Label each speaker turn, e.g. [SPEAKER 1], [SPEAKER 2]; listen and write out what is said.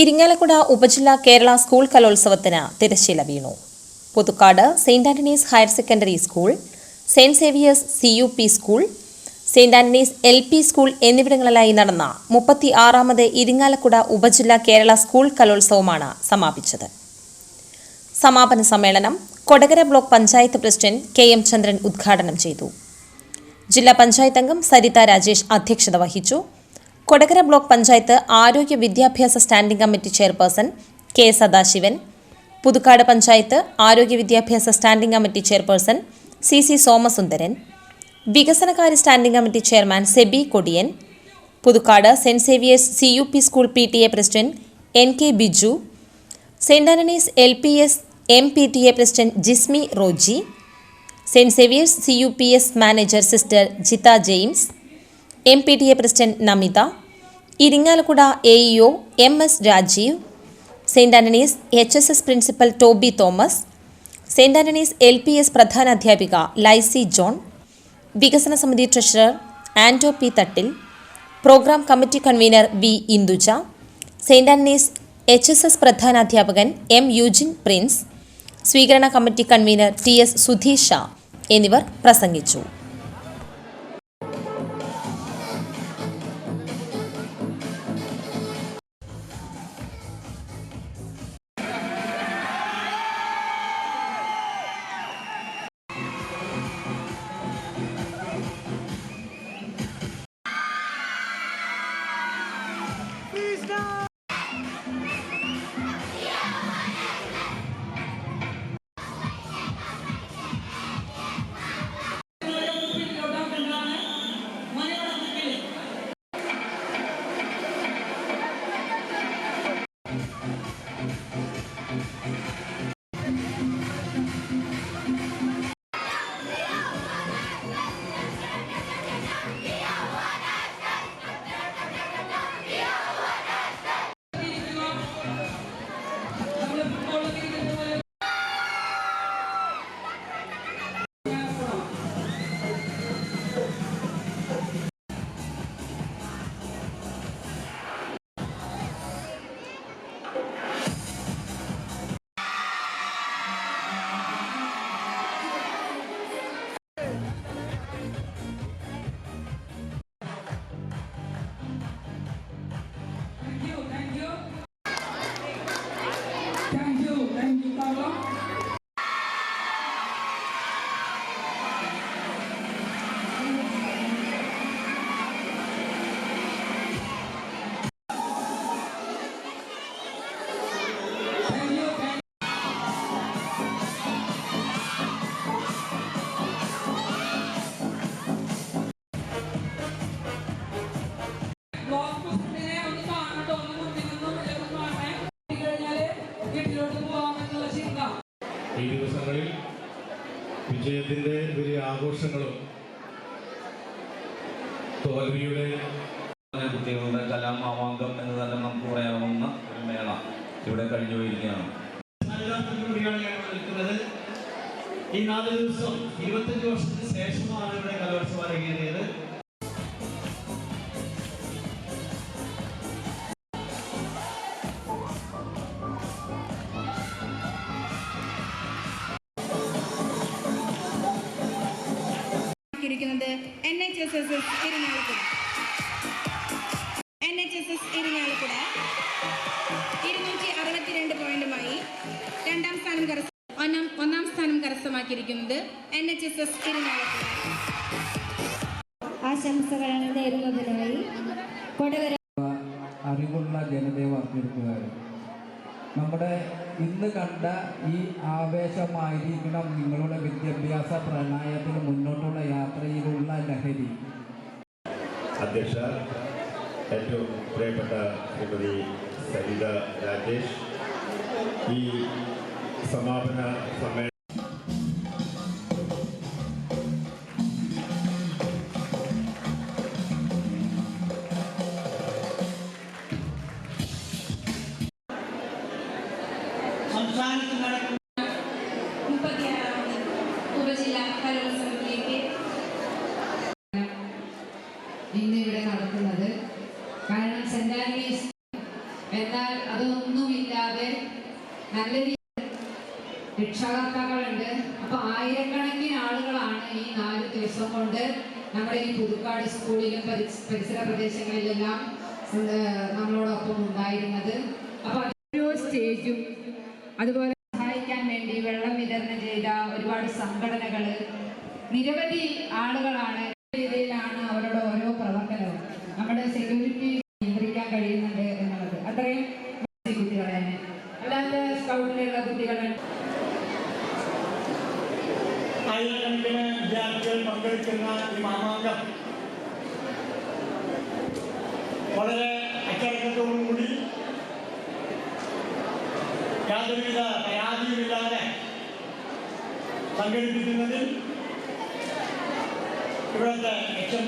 [SPEAKER 1] ഇരിങ്ങാലക്കുട ഉപജില്ലാ കേരള സ്കൂൾ കലോത്സവത്തിന് തിരശ്ശീല വീണു. Puthukkad Saint Antony's higher secondary school Saint Xavier's C U P school Saint Antony's L P school എന്നിവിടങ്ങളിലായി നടന്ന മുപ്പത്തി ആറാമത് ഇരിങ്ങാലക്കുട ഉപജില്ലാ കേരള സ്കൂൾ കലോത്സവമാണ് സമാപിച്ചത്. സമാപന സമ്മേളനം Kodakara block panchayat president K M Chandran ഉദ്ഘാടനം ചെയ്തു. ജില്ലാ പഞ്ചായത്ത് അംഗം സരിത രാജേഷ് അധ്യക്ഷത വഹിച്ചു. കൊടകര ബ്ലോക്ക് പഞ്ചായത്ത് ആരോഗ്യ വിദ്യാഭ്യാസ standing committee chairperson K Sadasivan Puthukkad panchayat ആരോഗ്യ വിദ്യാഭ്യാസ standing committee chairperson C C Somasundaran വികസനകാര്യ standing committee chairman Sebi Kodiyan Puthukkad Saint Xavier's C U P school P T A president N K Biju Saint Antony's L P S M P T A president Jismi Roji Saint Xavier's C U P S manager sister Jitha James M P T A president Namitha Irinjalakuda A E O M S Rajeev Saint Antony's H S S principal Toby Thomas Saint Antony's L P S പ്രധാന അധ്യാപിക lazy John വികസന സമിതി treasurer Anto P Thattil programme committee convener V Induja Saint Antony's H S S പ്രധാന അധ്യാപകൻ M Eugene Prince സ്വീകരണ committee convener T S Sudheesha എന്നിവർ പ്രസംഗിച്ചു.
[SPEAKER 2] ഈ ദിവസങ്ങളിൽ വിജയത്തിന്റെ വലിയ ആഘോഷങ്ങളും തോൽവിയുടെ
[SPEAKER 3] കുട്ടികളുടെ കലാമാവാങ്കം എന്ന് തന്നെ നമുക്ക് പറയാവുന്ന ഒരു മേള ഇവിടെ കഴിഞ്ഞു പോയിരിക്കുകയാണ്.
[SPEAKER 4] ഈ നാല് ദിവസം ഇരുപത്തഞ്ച് വർഷത്തിന് ശേഷമാണ് ഇവിടെ കലോത്സവം അരങ്ങേറിയത്.
[SPEAKER 5] ഇരിക്കുന്നത് N H S S S Irinjalakuda. N H S S Irinjalakuda ഇരുന്നൂറ്റി അറുപത്തിരണ്ട് പോയിന്റുമായി രണ്ടാം സ്ഥാനം കരസ്ഥം ഒന്നാം സ്ഥാനം കരസ്ഥമാക്കിയിരിക്കുന്നത് N H S S Irinjalakuda.
[SPEAKER 6] ആശംസകൾ നേരുന്നതിനായി.
[SPEAKER 7] അറിവുള്ള ജനതയെ വാർത്തെടുക്കുകയാണ് നമ്മുടെ ഇന്ന് കണ്ട ഈ ആവേശമായിരിക്കണം നിങ്ങളുടെ വിദ്യാഭ്യാസ പ്രണയത്തിന് മുന്നോട്ടുള്ള യാത്രയിലുള്ള ലഹരി.
[SPEAKER 2] അധ്യക്ഷ ഏറ്റവും പ്രിയപ്പെട്ട ശ്രീമതി സരിത രാജേഷ്. ഈ സമാപന സമ്മേളനം
[SPEAKER 5] കലോത്സവത്തിലേക്ക്
[SPEAKER 8] ഇന്ന് ഇവിടെ നടത്തുന്നത് കാരണം സെന്റ് ആൻഡ്രീസ് എന്നാൽ അതൊന്നുമില്ലാതെ നല്ല രീതിയിൽ രക്ഷാകർത്താക്കളുണ്ട്. അപ്പൊ ആയിരക്കണക്കിന് ആളുകളാണ് ഈ നാല് ദിവസം കൊണ്ട് നമ്മുടെ ഈ പുതുക്കാട് സ്കൂളിലും പരിസ് പരിസര പ്രദേശങ്ങളിലെല്ലാം നമ്മളോടൊപ്പം ഉണ്ടായിരുന്നത്. അപ്പൊ ഓരോ സ്റ്റേജും അതുപോലെ സംഘടനകൾ നിരവധി ആളുകളാണ് രീതിയിലാണ് അവരുടെ ഓരോ പ്രവർത്തനവും നമ്മുടെ സെക്യൂരിറ്റി നിയന്ത്രിക്കാൻ കഴിയുന്നുണ്ട് എന്നുള്ളത്. അത്രയും കുട്ടികളെ അല്ലാത്ത സ്കൗട്ടിലുള്ള കുട്ടികളെ
[SPEAKER 4] പങ്കെടുക്കുന്ന ഈ മാമാങ്കം. വളരെ അച്ചടക്കത്തോടുകൂടി യാതൊരുവിധ പരാതിയുമില്ലാതെ സംഘടിപ്പിക്കുന്നതിൽ ഇവിടുത്തെ എച്ച് എം